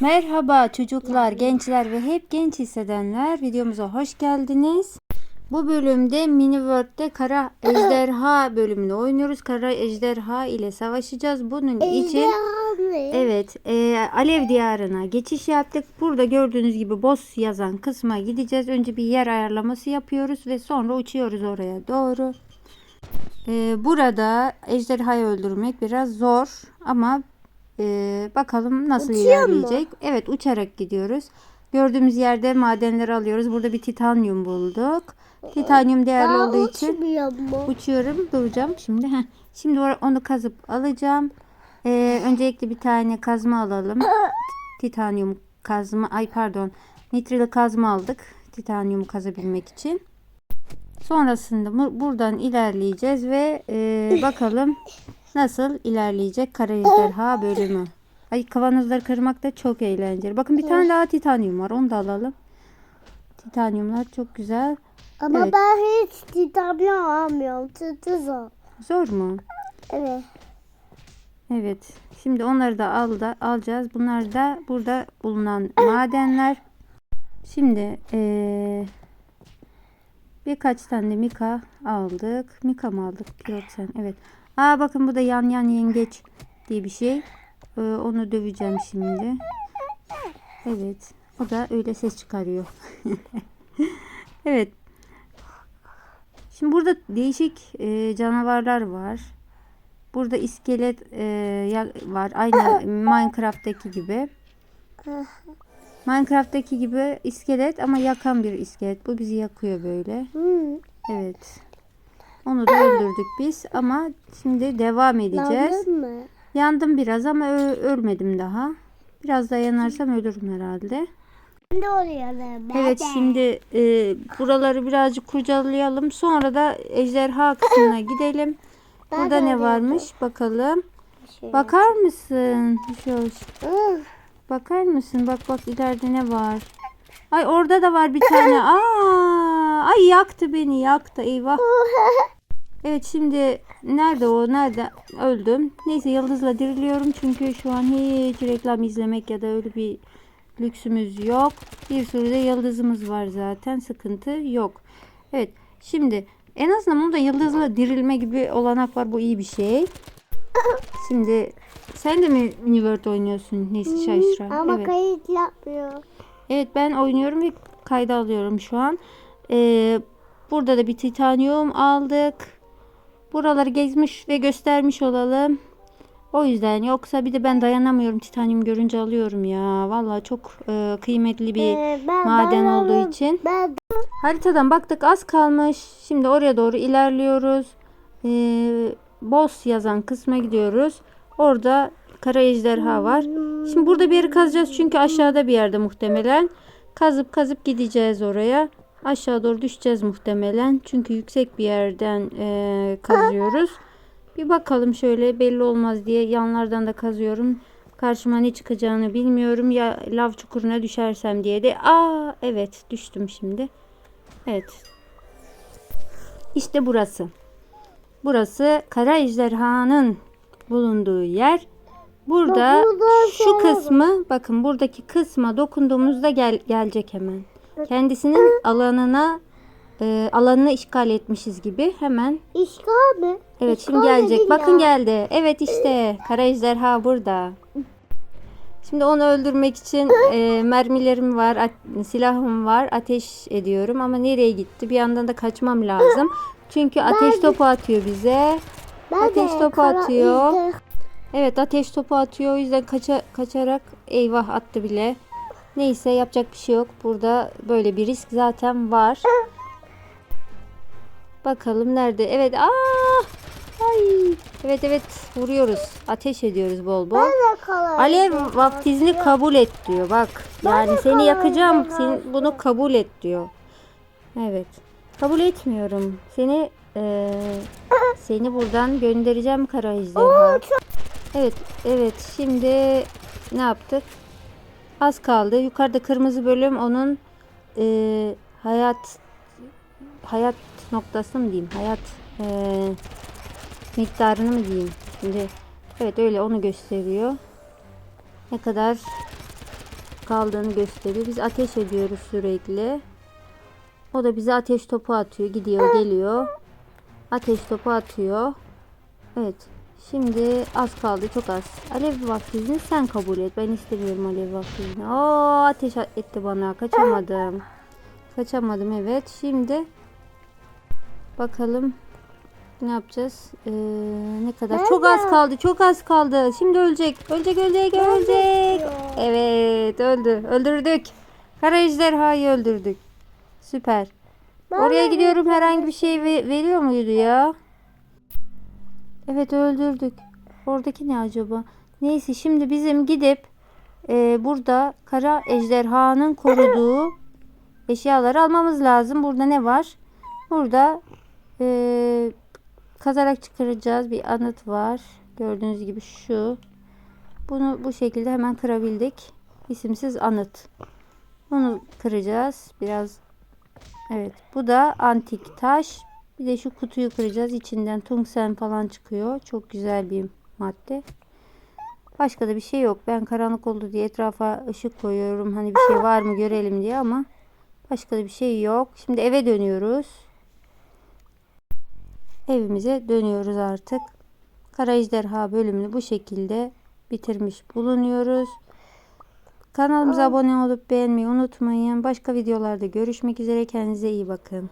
Merhaba çocuklar, gençler ve hep genç hissedenler. Videomuza hoş geldiniz. Bu bölümde Mini World'de Kara Ejderha bölümünü oynuyoruz. Kara Ejderha ile savaşacağız. Bunun için evet e, Alev Diyarı'na geçiş yaptık. Burada gördüğünüz gibi boss yazan kısma gideceğiz. Önce bir yer ayarlaması yapıyoruz ve sonra uçuyoruz oraya doğru. E, burada ejderhayı öldürmek biraz zor ama e, bakalım nasıl Uçuyor mu? ilerleyecek. Evet uçarak gidiyoruz. Gördüğümüz yerde madenleri alıyoruz. Burada bir titanyum bulduk. Titanyum değerli Daha olduğu için mu? uçuyorum. Duracağım şimdi. Heh. Şimdi onu kazıp alacağım. Ee, öncelikle bir tane kazma alalım. Titanyum kazma. Ay pardon. Nitril kazma aldık. Titanyumu kazabilmek için. Sonrasında bu- buradan ilerleyeceğiz ve e, bakalım nasıl ilerleyecek Kara Ejderha bölümü. Ay kavanozları kırmak da çok eğlenceli. Bakın bir tane daha titanyum var. Onu da alalım. Titanyumlar çok güzel. Ama Evet. ben hiç titanyum almıyorum. Tıtı zor. Zor mu? Evet. Evet. Şimdi onları da al da alacağız. Bunlar da burada bulunan madenler. Şimdi eee, birkaç tane mika aldık. Mika mı aldık? Yok sen. Evet. Aa bakın bu da yan yan yengeç diye bir şey. Ee, onu döveceğim şimdi. Evet. O da öyle ses çıkarıyor. evet. Şimdi burada değişik e, canavarlar var. Burada iskelet e, var. Aynı Minecraft'taki gibi. Minecraft'taki gibi iskelet ama yakan bir iskelet. Bu bizi yakıyor böyle. Hmm. Evet. Onu da öldürdük biz ama şimdi devam edeceğiz. Yandın mı? Yandım biraz ama ölmedim daha. Biraz daha yanarsam ölürüm herhalde. Ben de. Ben Evet şimdi e, buraları birazcık kurcalayalım. Sonra da ejderha kısmına gidelim. Burada ne öyle varmış bakalım. Şey. Bakar mısın? Şöyle, bakar mısın? Bak bak ileride ne var? Ay orada da var bir tane. Aa, ay yaktı beni yaktı eyvah. Evet şimdi nerede o nerede öldüm. Neyse yıldızla diriliyorum çünkü şu an hiç reklam izlemek ya da öyle bir lüksümüz yok. Bir sürü de yıldızımız var zaten sıkıntı yok. Evet şimdi en azından bunda yıldızla dirilme gibi olanak var bu iyi bir şey. Şimdi sen de mi Universe oynuyorsun Neyse Şaşra? Ama Evet. kayıt yapmıyor. Evet ben oynuyorum ve kayda alıyorum şu an. Ee, burada da bir titanyum aldık. Buraları gezmiş ve göstermiş olalım. O yüzden yoksa bir de ben dayanamıyorum titanyum görünce alıyorum ya. Vallahi çok e, kıymetli bir Ee, ben- maden ben olduğu alıyorum. için. Ben Haritadan baktık az kalmış. Şimdi oraya doğru ilerliyoruz. Ee, boss yazan kısma gidiyoruz. Orada kara ejderha var. Şimdi burada bir yeri kazacağız çünkü aşağıda bir yerde muhtemelen. Kazıp kazıp gideceğiz oraya. Aşağı doğru düşeceğiz muhtemelen. Çünkü yüksek bir yerden e, kazıyoruz. Bir bakalım şöyle belli olmaz diye yanlardan da kazıyorum. Karşıma ne çıkacağını bilmiyorum. Ya lav çukuruna düşersem diye de. Aa evet düştüm şimdi. Evet. İşte burası. Burası kara ejderhanın bulunduğu yer. Burada şu kısmı bakın buradaki kısma dokunduğumuzda gel gelecek hemen. Kendisinin alanına e, alanını işgal etmişiz gibi hemen. işgal mi? Evet İşgal şimdi gelecek. Bakın ya. geldi. Evet işte kara ejderha burada. Şimdi onu öldürmek için e, mermilerim var, at- silahım var, ateş ediyorum ama nereye gitti? Bir yandan da kaçmam lazım. Çünkü ateş topu atıyor bize. Ben Ateş topu atıyor. ejder- Evet ateş topu atıyor. O yüzden kaça, kaçarak eyvah attı bile. Neyse yapacak bir şey yok. Burada böyle bir risk zaten var. Bakalım nerede? Evet. Aa! Ay! Evet evet vuruyoruz. Ateş ediyoruz bol bol. Alev vaftizini kabul et diyor. Bak. Yani seni yakacağım. Sen bunu kabul et diyor. Evet. Kabul etmiyorum. Seni eee, seni buradan göndereceğim kara ejderha. Evet, evet. Şimdi ne yaptık? Az kaldı. Yukarıda kırmızı bölüm onun eee, hayat hayat noktası mı diyeyim? Hayat eee, miktarını mı diyeyim? Şimdi evet öyle onu gösteriyor. Ne kadar kaldığını gösteriyor. Biz ateş ediyoruz sürekli. O da bize ateş topu atıyor. Gidiyor geliyor. Ateş topu atıyor. Evet. Şimdi az kaldı çok az. Alev vaftizini sen kabul et. Ben istemiyorum alev vaftizini. Oo ateş etti bana. Kaçamadım. Kaçamadım evet. Şimdi bakalım ne yapacağız? Ee, ne kadar? Çok az kaldı. Çok az kaldı. Şimdi ölecek. Ölecek, ölecek, ölecek. Evet, öldü. Öldürdük. Kara ejderhayı öldürdük. Süper. Oraya gidiyorum. Herhangi bir şey ve- veriyor muydu ya? Evet, öldürdük. Oradaki ne acaba? Neyse, şimdi bizim gidip e, burada kara ejderhanın koruduğu eşyaları almamız lazım. Burada ne var? Burada e, kazarak çıkaracağız bir anıt var. Gördüğünüz gibi şu. Bunu bu şekilde hemen kırabildik. İsimsiz anıt. Bunu kıracağız. Biraz evet. Bu da antik taş. Bir de şu kutuyu kıracağız. İçinden tungsten falan çıkıyor. Çok güzel bir madde. Başka da bir şey yok. Ben karanlık oldu diye etrafa ışık koyuyorum. Hani bir şey var mı görelim diye ama başka da bir şey yok. Şimdi eve dönüyoruz evimize dönüyoruz artık. Kara Ejderha bölümünü bu şekilde bitirmiş bulunuyoruz. Kanalımıza abone olup beğenmeyi unutmayın. Başka videolarda görüşmek üzere. Kendinize iyi bakın.